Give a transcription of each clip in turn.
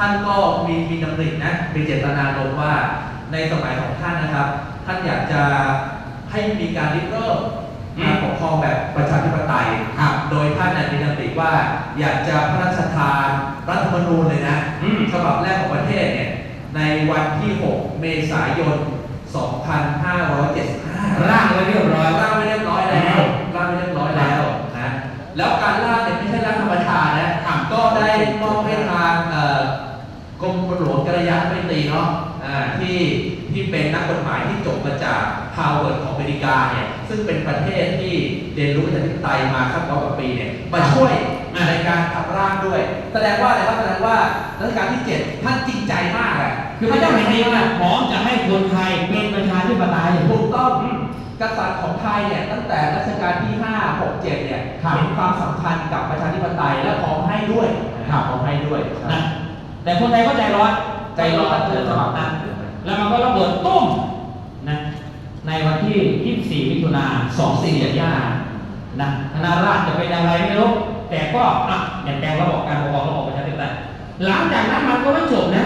ท่านก็มีมีดำรินะมีเจตนาลงว่าในสมัยของท่านนะครับ ท่านอยากจะให้มีการริเริ่มอืมการปกครองแบบประชาธิปไตยครับโดยท่านเนี่ยมีดำริว่าอยากจะพระราชทานรัฐธรรมนูญเลยนะอืมฉบับแรกของประเทศเนี่ยในวันที่ 6 เมษายน 2575 ร่างไว้เรียบร้อยร่างไว้เรียบร้อยแล้วร่างไว้เรียบร้อยแล้วนะแล้วการร่างเนี่ยไม่ใช่ร่างธรรมดานะก็ได้มอบให้ทางเอ่อกรมหลวงกัลยาณมิตรี เนาะอ่าที่ที่เป็นนักกฎหมายที่จบมาจากฮาร์วาร์ดของอเมริกาเนี่ยซึ่งเป็นประเทศที่เรียนรู้ประชาธิปไตยมาสักร้อยกว่าปีเนี่ยมาช่วยในการทำร่างด้วย แสดงว่าอะไรครับแสดงว่ารัชกาลที่ 7 ท่านจริงใจมากอะคือพระเจ้าแผ่นดินน่ะพร้อมจะให้คนไทยเป็นประชาธิปไตยถูกต้องอืมกษัตริย์ของไทยเนี่ยตั้งแต่รัชกาลที่ 5 6 7 เนี่ยครับเห็นความสำคัญกับประชาธิปไตยและพร้อมให้ด้วยครับพร้อมให้ด้วยนะแต่คนไทยก็ใจร้อน ใจร้อนเกิดฉบับนั้น แล้วมันก็ระเบิดตุ้มนะในวันที่ 24 มิถุนา2475นะคณะราษฎรจะเป็นอะไรไม่รู้ แต่ก็อะอย่างแปลงระบบการปกครองระบบประชาธิปไตยหลังจากนั้นมันก็ไม่จบนะ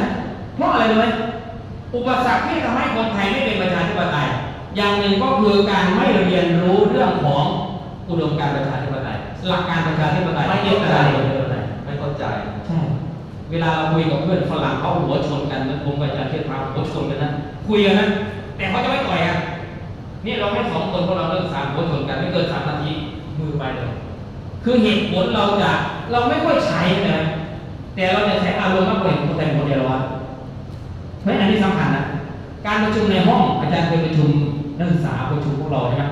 เพราะอะไรรู้ไหมอุปสรรคที่ทำให้คนไทยไม่เป็นประชาธิปไตย อย่างหนึ่งก็คือการไม่เรียนรู้เรื่องของอุดมการณ์ประชาธิปไตย หลักการประชาธิปไตยไม่เกี่ยวเข้ากับใจประชาธิปไตยไม่เข้าใจใช่ เวลาเราคุยกับเพื่อนฝรั่งเขาหัวชนกันนะผมกับอาจารย์เทพาหัวชนกันนะคุยกันนะแต่เขาจะไม่ต่อยกันนี่เราไม่สองคนพราะเราเลิกสามหัวชนกันไม่เกินสามนาทีมือไปเลยคือเหตุผลเราจะเราไม่ค่อยใช้นะแต่เราจะใช้อารมณ์มากกว่าเหตุผลแต่คนเดียวว่าเพราะฉะนั้นอันนี้สำคัญนะการประชุมในห้องอาจารย์เคยประชุมนักศึกษาประชุมพวกเราใช่ไหม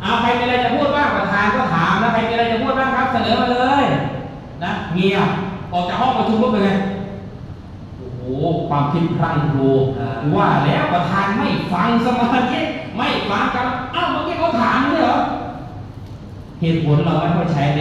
เอาใครมีอะไรจะพูดบ้างประธานก็ถามนะใครมีอะไรจะพูดบ้างครับ เสนอมาเลย นะเงียบ ออกจากห้องประชุมปุ๊บเป็นไงโอ้โหความคิดพรั่งพรูอ่าว่าแล้วประธานไม่ฟังสมาธิไม่ฟังกันเอ้าเมื่อกี้เขาถามเลยเหรอเหตุผลเราไม่ค่อยใช้ใน